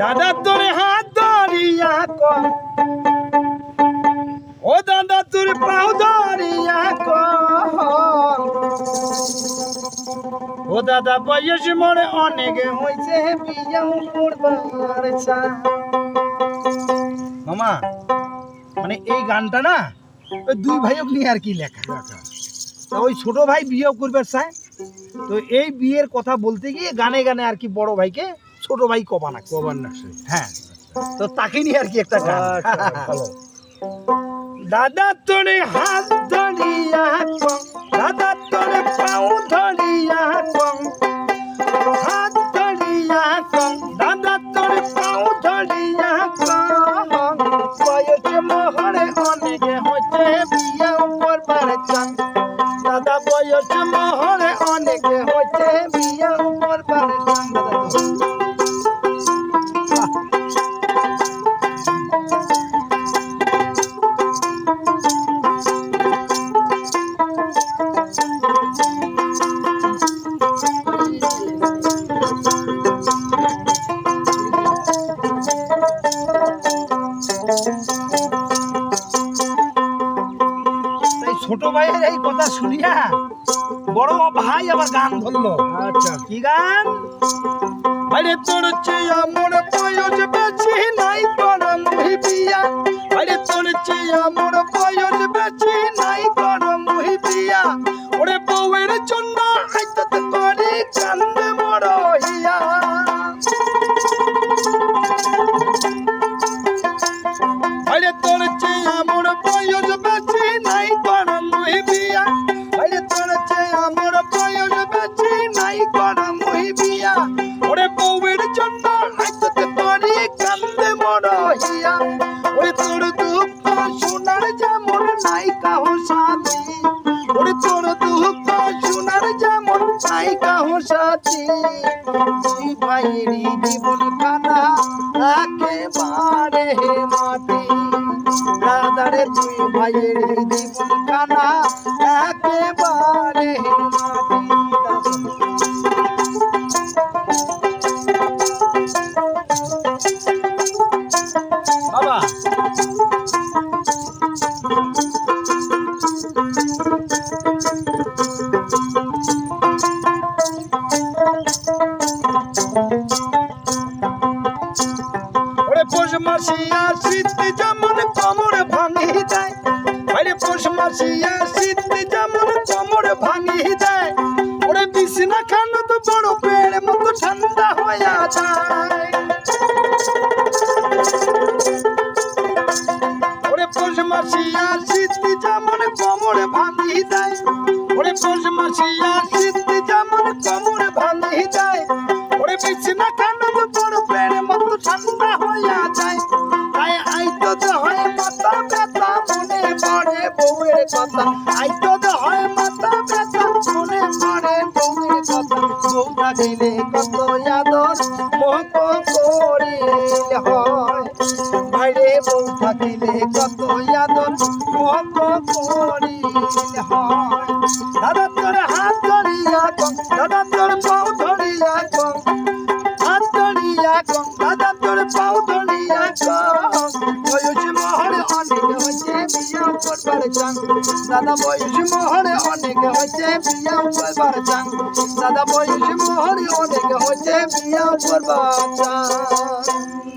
দাদা তোরে হাত ধরিয়া কর। ও দাদা তোর পাও ধরিয়া কর। ও দাদা বয়স মনে অনেক হয়েছে বিয়াও করবার চায়। মামা মানে এই গানটা না, ওই দুই ভাইক নিয়ে আর কি লেখা। ওই ছোট ভাই বিয়ে করবার চায় তো এই বিয়ের কথা বলতে গিয়ে গানে গানে আর কি বড় ভাইকে ছোট ভাই কবানা হ্যাঁ। তো তাকে নিয়ে আর কি একটা গান। আচ্ছা, দাদা তোরে হাত ধরিয়া কম দাদা তোরে পাও ধরিয়া কম হাত ধরিয়া কম দাদা তোরে পাও ধরিয়া কম বয়স মহরে অনেকে হচ্ছে বিয়ে করবার চান। দাদা বয়স মহরে ছোট ভাইয়ের এই কথা শুনিয়া বড় ভাই আবার গান ধরলো। আচ্ছা। কি গান? আরে তোর চেয়া তোর দুঃখ শোনার যেমন নাই কাহো সাথী ওরে তোর দুঃখ শোনার যেমন নাই কাহো সাথী দুই ভাইয়েরই জীবন কানা একেবারে মাটি দাদারে দুই ভাইয়ের জীবন কানা একেবারে মাটি। পৌষ মাসিয়া শীত যেমন কমর ভাঙি দেয় ওরে পৌষ মাসিয়া শীত যেমন কমর ভাঙি দেয় ওরে বিছনা খানো তো বড় পেড় মতো ঠান্ডা হয়ে যায়। ওরে পৌষ মাসিয়া শীত যেমন কমর ভাঙি দেয় ওরে পৌষ মাসিয়া থাকিলে কত আদর মোহ করিলে হয়। বাইরে বউ কত আদর মোহ করিলে হয়। দাদা তোর হাত ধরিয়া কম, দাদা তোর পাও ধরিয়া কম, হাত ধরিয়া কম, দাদা তোর পাও ধরিয়া কম। বয়স মহরে অনেক হয়েছে বিয়া করবার চান, দাদা মহরে অনেক হয়েছে বিয়া করবার চান দাদা বয়সী মোহরে অনেক হয়েছে বিয়া করবার